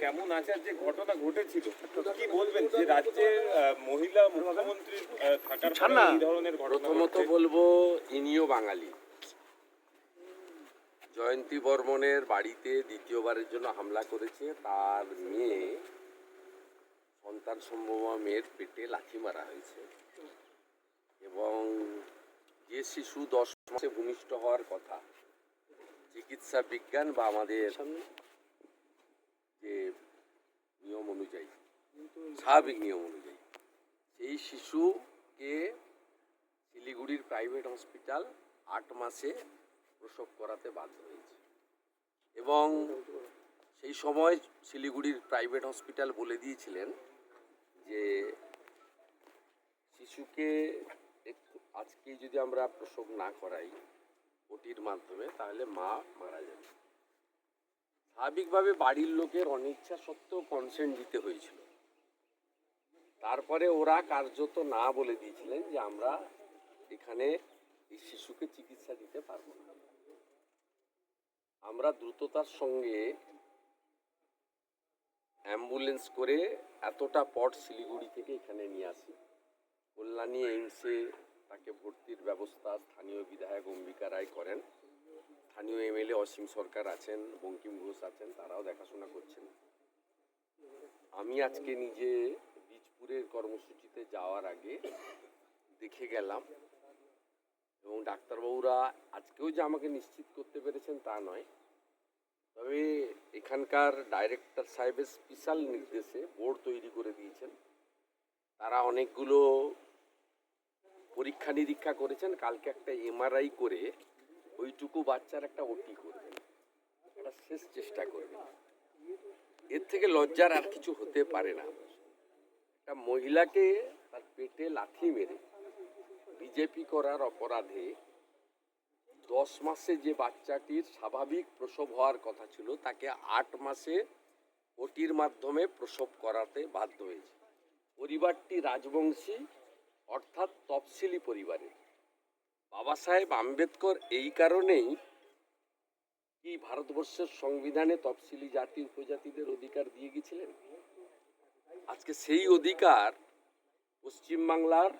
কেমন আছে আর যে ঘটনা ঘটেছিল কি বলবেন যে রাজ্যের মহিলা মুখ্যমন্ত্রীর আহ, থাকার এই ধরনের ঘটনা প্রথমত বলব ইনিও বাঙালি। জয়ন্তী বর্মনের বাড়িতে দ্বিতীয়বারের জন্য হামলা করেছে তার মেয়ে। সন্তান সম্ভবা মেয়ের পেটে লাথি মারা হয়েছে। এবং যে শিশু দশ মাসে ভূমিষ্ঠ হওয়ার কথা চিকিৎসা বিজ্ঞান বা আমাদের যে নিয়ম অনুযায়ী, স্বাভাবিক নিয়ম অনুযায়ী, সেই শিশুকে শিলিগুড়ির প্রাইভেট হসপিটাল আট মাসে প্রসব করাতে বাধ্য হয়েছে। এবং সেই সময় শিলিগুড়ির প্রাইভেট হসপিটাল বলে দিয়েছিলেন যে শিশুকে একটু আজকে যদি আমরা প্রসব না করাই, ওটির মাধ্যমে, তাহলে মা মারা যাবে। স্বাভাবিকভাবে বাড়ির লোকের অনিচ্ছা সত্ত্বেও কনসেন্ট দিতে হয়েছিল। তারপরে ওরা কার্যত না বলে দিয়েছিলেন যে আমরা এখানে এই শিশুকে চিকিৎসা দিতে পারব না। আমরা দ্রুততার সঙ্গে অ্যাম্বুলেন্স করে এতটা পট শিলিগুড়ি থেকে এখানে নিয়ে আসি। কল্যাণী এইমসে তাকে ভর্তির ব্যবস্থা স্থানীয় বিধায়ক অম্বিকা রায় করেন। স্থানীয় এমএলএ অসীম সরকার আছেন, বঙ্কিম ঘোষ আছেন, তারাও দেখাশোনা করছেন। আমি আজকে নিজে বীজপুরের কর্মসূচিতে যাওয়ার আগে দেখে গেলাম এবং ডাক্তারবাবুরা আজকেও যে আমাকে নিশ্চিত করতে পেরেছেন তা নয়। তবে এখানকার ডাইরেক্টর সাহেবের স্পেশাল নির্দেশে বোর্ড তৈরি করে দিয়েছেন। তারা অনেকগুলো পরীক্ষা নিরীক্ষা করেছেন, কালকে একটা এমআরআই করে ওইটুকু বাচ্চার একটা ওটি করবেন। একটা শেষ চেষ্টা করবেন। এর থেকে লজ্জার আর কিছু হতে পারে না। একটা মহিলাকে তার পেটে লাথি মেরে বিজেপি করার অপরাধে দশ মাসে যে বাচ্চাটির স্বাভাবিক প্রসব হওয়ার কথা ছিল, তাকে আট মাসে ওটির মাধ্যমে প্রসব করাতে বাধ্য হয়েছে। পরিবারটি রাজবংশী অর্থাৎ তফসিলি পরিবারের। বাবা সাহেব আম্বেদকর এই কারণেই কি ভারতবর্ষের সংবিধানে তফসিলি জাতি, উপজাতিদের অধিকার দিয়ে গেছিলেন? আজকে সেই অধিকার পশ্চিমবাংলার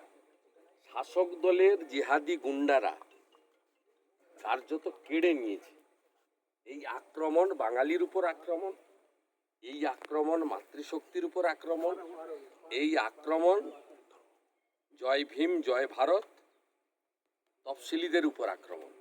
শাসক দলের জিহাদি গুন্ডারা কার্যত কেড়ে নিয়েছে। এই আক্রমণ, বাঙালির উপর আক্রমণ, এই আক্রমণ, মাতৃশক্তির উপর আক্রমণ, এই আক্রমণ জয় ভীম জয় ভারত তফসিলিদের উপর আক্রমণ।